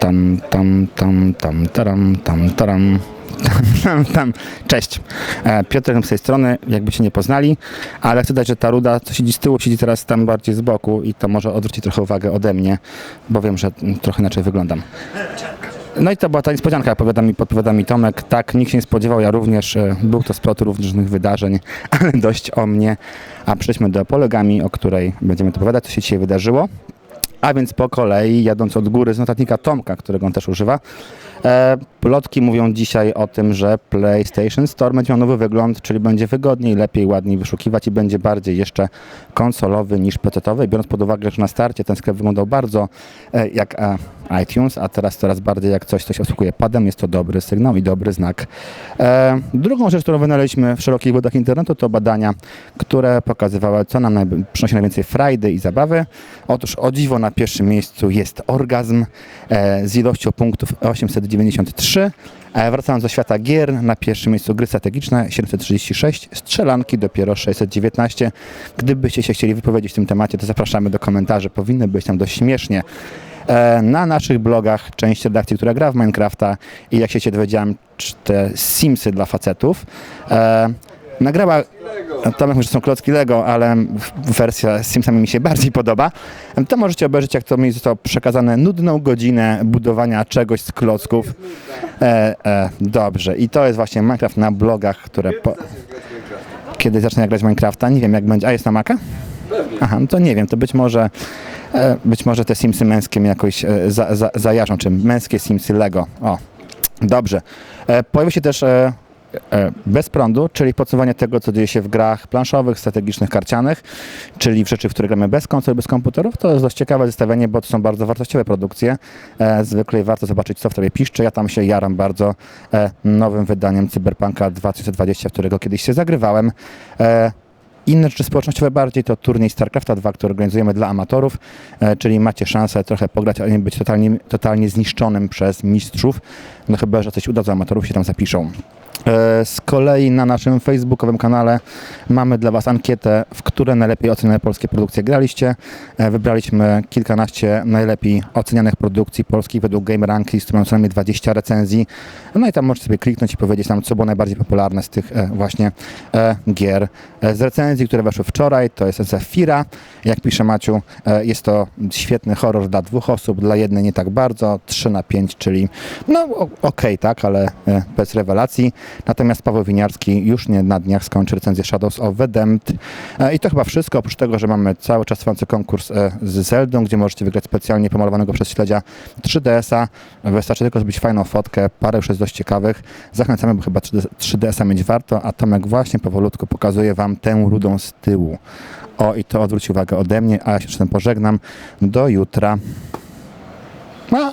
tam, tam, tam, tam, taram, tam, taram. Tam, tam, tam. Cześć, E, Piotr z tej strony, jakby nie poznali, ale chcę dać, że ta ruda, co siedzi z tyłu, siedzi teraz tam bardziej z boku i to może odwróci trochę uwagę ode mnie, bo wiem, że trochę inaczej wyglądam. No i to była ta niespodzianka, podpowiada mi, podpowiada mi Tomek. Tak, nikt się nie spodziewał, ja również. e, Był to splot różnych wydarzeń, ale dość o mnie. A przejdźmy do polegami, o której będziemy opowiadać, co się dzisiaj wydarzyło. A więc po kolei, jadąc od góry z notatnika Tomka, którego on też używa, e, plotki mówią dzisiaj o tym, że PlayStation Store będzie miał nowy wygląd, czyli będzie wygodniej, lepiej, ładniej wyszukiwać i będzie bardziej jeszcze konsolowy niż PC-owy. Biorąc pod uwagę, że na starcie ten sklep wyglądał bardzo e, jak e, iTunes, a teraz coraz bardziej jak coś, co się obsługuje padem, jest to dobry sygnał i dobry znak. E, drugą rzecz, którą wynaleźliśmy w szerokich wodach internetu, to badania, które pokazywały, co nam najb- przynosi najwięcej frajdy i zabawy. Otóż o dziwo na pierwszym miejscu jest orgazm e, z ilością punktów 893. E, wracając do świata gier, na pierwszym miejscu gry strategiczne 736, strzelanki dopiero 619. Gdybyście się chcieli wypowiedzieć w tym temacie, to zapraszamy do komentarzy, powinny być tam dość śmiesznie. E, na naszych blogach część redakcji, która gra w Minecrafta i jak się dowiedziałem, te Simsy dla facetów. E, nagrała, Tomek mówi, że są klocki Lego, ale wersja z Simsami mi się bardziej podoba. To możecie obejrzeć, jak to mi zostało przekazane nudną godzinę budowania czegoś z klocków. E, e, dobrze, i to jest właśnie Minecraft na blogach, które... Po... Kiedy zacznę grać Minecrafta, nie wiem jak będzie. A jest na Maca? Aha, no to nie wiem, to być może, być może te Simsy męskie mnie jakoś e, za, za, zajarzą, czy męskie Simsy Lego. O, dobrze. E, pojawił się też e, e, bez prądu, czyli podsumowanie tego, co dzieje się w grach planszowych, strategicznych, karcianych, czyli w rzeczy, w które gramy bez konsol, bez komputerów. To jest dość ciekawe zestawienie, bo to są bardzo wartościowe produkcje. E, zwykle warto zobaczyć, co w tobie piszczy. Ja tam się jaram bardzo e, nowym wydaniem Cyberpunka 2020, w którego kiedyś się zagrywałem. Inne rzeczy społecznościowe bardziej to turniej StarCrafta 2, który organizujemy dla amatorów, e, czyli macie szansę trochę pograć, ale nie być totalnie, totalnie zniszczonym przez mistrzów. No chyba, że coś uda amatorów, się tam zapiszą. E, Z kolei na naszym facebookowym kanale mamy dla Was ankietę, w które najlepiej oceniane polskie produkcje graliście. E, Wybraliśmy kilkanaście najlepiej ocenianych produkcji polskich według Game Rankings, które mają co najmniej 20 recenzji. No i tam możecie sobie kliknąć i powiedzieć nam, co było najbardziej popularne z tych e, właśnie gier. Z recenzji, które weszły wczoraj, to jest Zafira. Jak pisze Maciu, jest to świetny horror dla dwóch osób, dla jednej nie tak bardzo, 3 na 5, czyli no okej, tak, ale bez rewelacji. Natomiast Paweł Winiarski już nie na dniach skończy recenzję Shadows of the. E, I to chyba wszystko, oprócz tego, że mamy cały czas trwający konkurs e, z Zeldą, gdzie możecie wygrać specjalnie pomalowanego przez śledzia 3DS-a. Wystarczy tylko zrobić fajną fotkę, parę już jest dość ciekawych. Zachęcamy, bo chyba 3D 3DS-a mieć warto, a Tomek właśnie powolutku pokazuje Wam tę rudą z tyłu. O, i to odwróci uwagę ode mnie, a ja się z tym pożegnam. Do jutra. No,